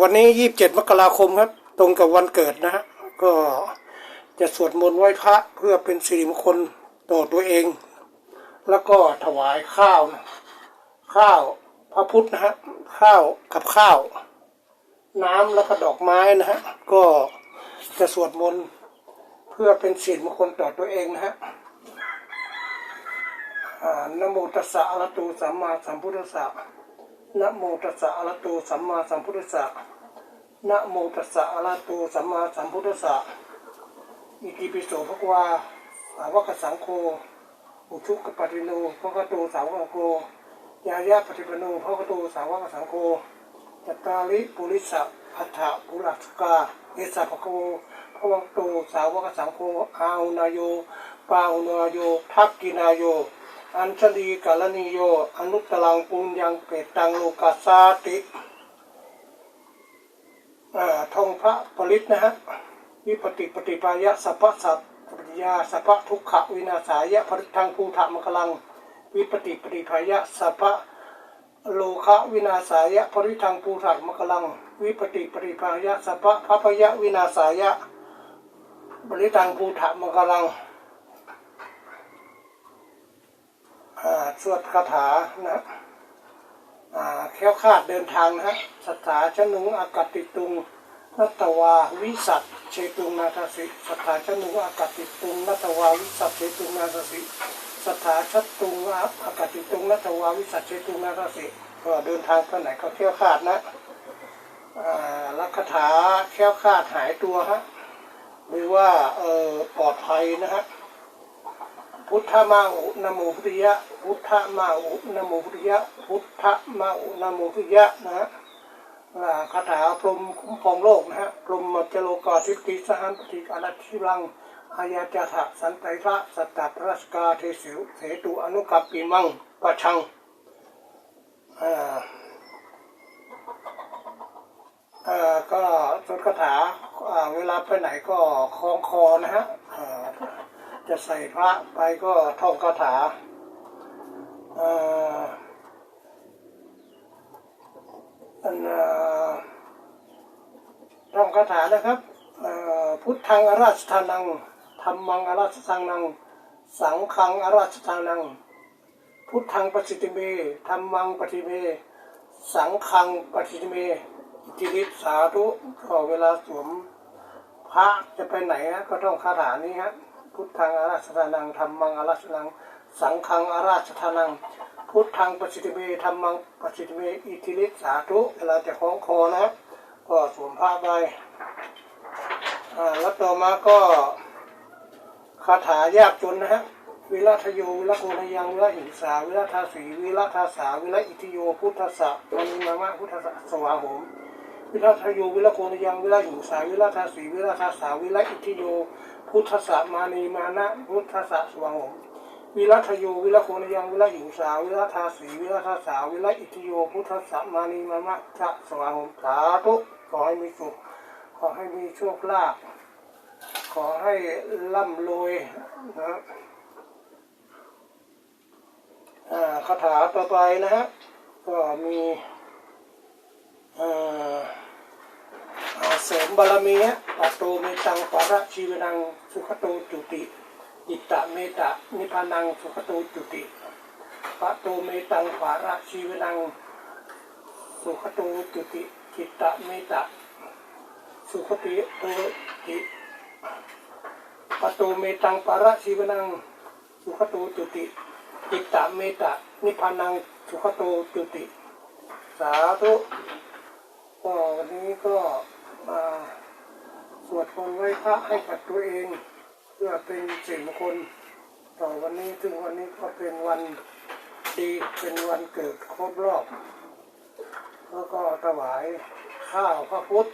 วันนี้ยี่สิบเจ็ดมกราคมครับ ตรงกับวันเกิดนะฮะก็จะสวดมนต์ไหว้พระเพื่อเป็นสิริมงคลต่อตัวเอง แล้วก็ถวายข้าวนะข้าวพระพุทธนะฮะข้าวกับข้าว น้ำแล้วก็ดอกไม้นะฮะก็จะสวดมนต์เพื่อเป็นสิริมงคลต่อตัวเองนะฮะอ่านโมตัสสะอะระหะโตสัมมาสัมพุทธัสสะ นะโมตัสสะอะระโตสัมมาสัมพุทธัสสะนะโมตัสสะอะระโตสัมมาสัมพุทธัสสะอิติปิโสภควาสาวกสังโฆอุชุกปฏิโนภควโตสาวกโกยายะปฏิปโนภควโตสาวกสังโฆจัตตาริปุริสะอัฏฐปุรัสกาเอสะภควภควโตสาวกสังโฆอาหุนายโยปาหุนายโยทักกินายโย อัญชลีกาลนิโย อนุตตรังปุญญังเปตังโลกาสาติอ่าทองพระปริตนะฮะวิปติปฏิปายะสัพพะสัพปฏิยาสัพพะทุกขวินาศายะปริทังภูธามกลัง วิปติปฏิภายะสัพพะโลคะวินาศายะปริทังภูธามกลัง วิปติปฏิภายะสัพพะพยะวินาศายะปริทังภูธามกลัง อ่า สวดคาถานะแคล้วคาดเดินทางนะฮะสถาชนุงอากาติตุงนัตวาวิสัตเชตุงนาทสิสถาชนุงอากาติตุงนัตวาวิสัตเชตุงนาทสิสถาชตุงอากาติตุงนัตวาวิสัตเชตุงนาทสิก็เดินทางไปไหนก็แคล้วคาดนะลักคาถาแคล้วคาดหายตัวฮะหรือว่าเออปลอดภัยนะฮะ พุทธมาอุนโมพุทธยะ พุทธมาอุนโมพุทธยะ พุทธมาอุนโมพุทธยะนะฮะคาถาพรมคุ้มครองโลกนะฮะพรมมัจจโลกาสิทธิสหันปฏิอารัชิรังอายาจาถะสันไตระสัตตปรัสกาเทสิวเสตุอนุกัปปิมังปะชังอ่าก็สวดคาถาเวลาไปไหนก็คล้องคอนะฮะ จะใส่พระไปก็ท่องคาถาอันเอ่อท่องคาถานะครับ พุทธังอราชธานังธรรมังอราชธานัง สังฆังอราชธานัง พุทธังปฏิติเมธรรมังปฏิเม สังฆังปฏิติเมอิติฤทธิสาธุก็เวลาสวมพระจะไปไหนนะก็ต้องคาถานี้ฮะ พุทธังอาราชธานังธรรมังอาราชธานัง สังฆังอาราชธานัง พุทธังประสิทธิเมธรรมังประสิทธิเมอิทิฤทธิสาธุเวลาจะคล้องคอนะก็สวมผ้าไปอ่าแล้วต่อมาก็คาถายากจนนะฮะวิรัตโยวิรโกนยังวิรหิงสาวิรทาสีวิรทาสาวิรอิทิโยพุทธสะมันมามะพุทธสะสวาหมวิรัตโยวิรโกนยังวิรหิงสาวิรทาสีวิรทาสาวิรอิทิโย พุทธสะมานีมานะพุทธสะสวังหงวิรัตโยวิรโกนยังวิรหิงสาวิรทาสีวิรทาสาวิรอิทิโยพุทธสะมานีมานะชะสวังหงสาธุขอให้มีสุขขอให้มีโชคลาภขอให้ร่ำรวยนะอ่าคาถาต่อไปนะฮะก็มีอ่า เสริมบารมีฮะปัตโตเมตังปาระชีวนังสุขโตจุติจิตตะเมตะนิพพานังสุขโตจุติปัตโตเมตังปาระชีวนังสุขโตจุติจิตตะเมตะสุขติโตจิปัตโตเมตังปาระชีวนังสุขโตจุติจิตตะเมตะนิพพานังสุขโตจุติ สาธุก็วันนี้ก็ สวดมนต์ไหว้พระให้กับตัวเอง เพื่อเป็นสิ่งมงคลต่อวันนี้ถึงวันนี้ก็เป็นวันดีเป็นวันเกิดครบรอบ แล้วก็ถวายข้าวพระพุทธ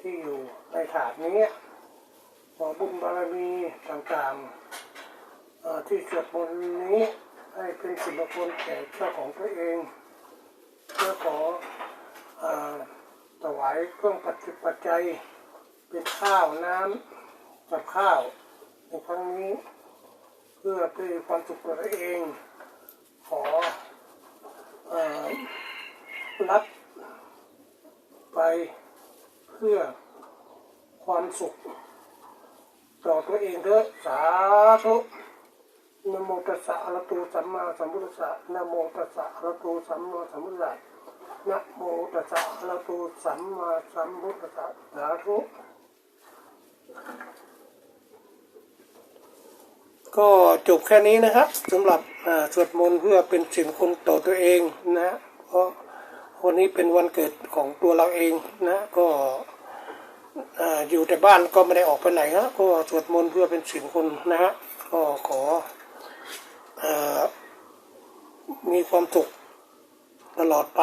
ที่อยู่ในถาดนี้ขอบุญบารมีต่างๆที่สวดมนต์นี้ให้เป็นสิ่งมงคลแก่เจ้าของตัวเองเพื่อขออ ถวายเครื่องปัจจุปัจจัยเป็นข้าวน้ำกับข้าวในครั้งนี้ เพื่อเพื่อความสุขตัวเอง ขออรับไปเพื่อความสุข ต่อตัวเองเถอะสาธุนะโมตัสสะอะระหะโตสัมมาสัมพุทธัสสะนะโมตัสสะอะระหะโตสัมมาสัมพุทธัสสะ นะโมตัสสะระหะโตสัมมาสัมพุทธัสสะสาธุก็จบแค่นี้นะครับสำหรับสวดมนต์เพื่อเป็นสินคุณต่อตัวเองนะเพราะวันนี้เป็นวันเกิดของตัวเราเองนะก็อ่าอยู่แต่บ้านก็ไม่ได้ออกไปไหนนะก็สวดมนต์เพื่อเป็นสินคุณนะฮะก็ขออมีความสุขตลอดไป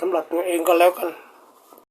สำหรับตัวเองก็แล้วกัน